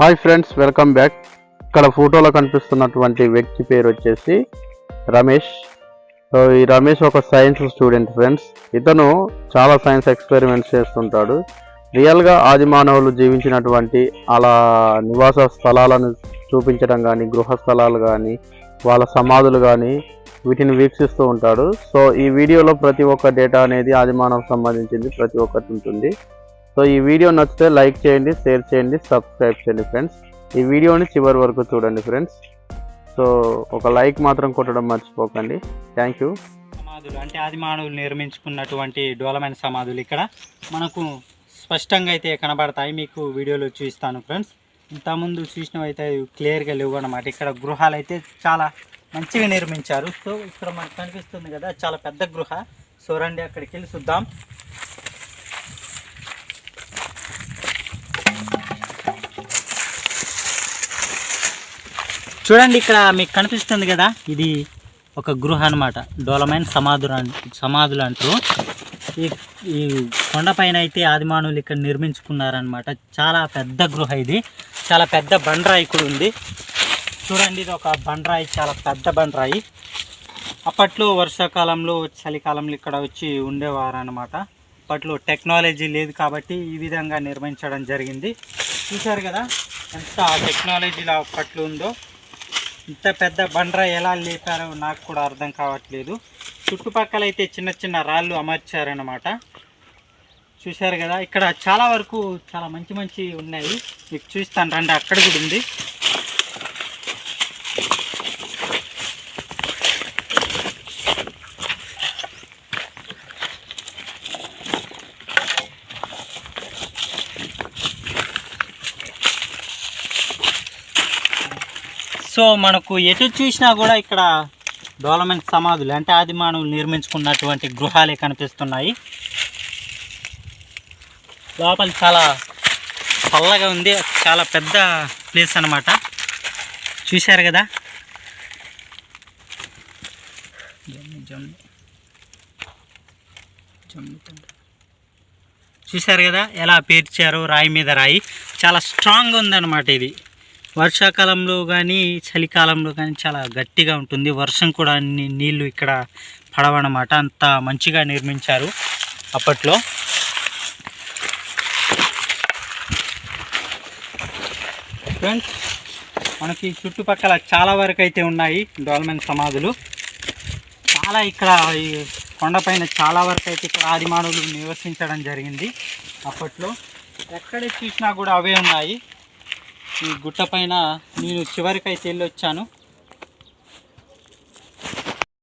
Hi friends welcome back. ఇక్కడ ఫోటోలో కనిపిస్తున్నటువంటి వ్యక్తి పేరు వచ్చేసి రమేష్. సో ఈ రమేష్ ఒక సైన్స్ స్టూడెంట్ ఫ్రెండ్స్. ఇతను చాలా సైన్స్ ఎక్స్పెరిమెంట్స్ చేస్తుంటాడు. రియల్గా ఆది మానవులు జీవించినటువంటి అలా నివాస స్థలాలను చూపించడం కానీ గృహ స్థలాలు కానీ వాళ్ళ సమాధులు కానీ వీటిని వీక్షిస్తూ ఉంటాడు. సో ఈ వీడియోలో ప్రతి ఒక్క డేటా అనేది ఆది మానవ సంబంధించింది ప్రతి ఒక్కటి ఉంటుంది. సో ఈ వీడియో నచ్చితే లైక్ చేయండి షేర్ చేయండి సబ్స్క్రైబ్ చేయండి ఫ్రెండ్స్. ఈ వీడియోని చివరి వరకు చూడండి ఫ్రెండ్స్. సో ఒక లైక్ మాత్రం కొట్టడం మర్చిపోకండి. థ్యాంక్ యూ సమాధులు అంటే ఆది మానవులు నిర్మించుకున్నటువంటి డోలమైన సమాధులు ఇక్కడ మనకు స్పష్టంగా అయితే కనబడతాయి. మీకు వీడియోలో చూపిస్తాను ఫ్రెండ్స్. ఇంతకుముందు చూసినవైతే క్లియర్గా లేవు అనమాట ఇక్కడ గృహాలు అయితే చాలా మంచిగా నిర్మించారు. సో ఇక్కడ మనకు కనిపిస్తుంది కదా చాలా పెద్ద గృహ. సో రండి అక్కడికి వెళ్ళి చూద్దాం. చూడండి ఇక్కడ మీకు కనిపిస్తుంది కదా ఇది ఒక గృహ అనమాట డోలమైన సమాధులు అన్- సమాధులు అంటారు. ఈ ఈ కొండపైన అయితే ఆదిమానవులు ఇక్కడ నిర్మించుకున్నారనమాట చాలా పెద్ద గృహ ఇది. చాలా పెద్ద బండరాయి కూడా ఉంది. చూడండి ఇది ఒక బండరాయి చాలా పెద్ద బండరాయి. అప్పట్లో వర్షాకాలంలో చలికాలంలో ఇక్కడ వచ్చి ఉండేవారు అనమాట అప్పట్లో టెక్నాలజీ లేదు కాబట్టి ఈ విధంగా నిర్మించడం జరిగింది. చూశారు కదా ఎంత టెక్నాలజీలో అప్పట్లో ఉందో. ఇంత పెద్ద బండ్ర ఎలా లేపారో నాకు కూడా అర్థం కావట్లేదు. చుట్టుపక్కల అయితే చిన్న చిన్న రాళ్ళు అమర్చారనమాట చూశారు కదా ఇక్కడ చాలా వరకు చాలా మంచి మంచి ఉన్నాయి. మీకు చూస్తాను రండి అక్కడ కూడా ఉంది. సో మనకు ఎటు చూసినా కూడా ఇక్కడ డోలమెంట్ సమాధులు అంటే ఆది మానవులు నిర్మించుకున్నటువంటి గృహాలే కనిపిస్తున్నాయి. లోపల చాలా చల్లగా ఉంది చాలా పెద్ద ప్లేస్ అన్నమాట. చూశారు కదా? చూశారు కదా? ఎలా పేర్చారు రాయి మీద రాయి. చాలా స్ట్రాంగ్ ఉందన్నమాట ఇది. వర్షాకాలంలో కానీ చలికాలంలో కానీ చాలా గట్టిగా ఉంటుంది. వర్షం కూడా అన్ని ఇక్కడ పడవన్నమాట. అంత మంచిగా నిర్మించారు అప్పట్లో. ఫ్రెండ్స్ మనకి చుట్టుపక్కల చాలా వరకు అయితే ఉన్నాయి డోల్మెన్ సమాధులు. చాలా ఇక్కడ ఈ కొండపైన చాలా వరకు అయితే ఇక్కడ ఆదిమానవులు నివసించడం జరిగింది అప్పట్లో. ఎక్కడ చూసినా కూడా అవే ఉన్నాయి. ఈ గుట్ట పైన నేను చివరికి అయితే వెళ్ళి వచ్చాను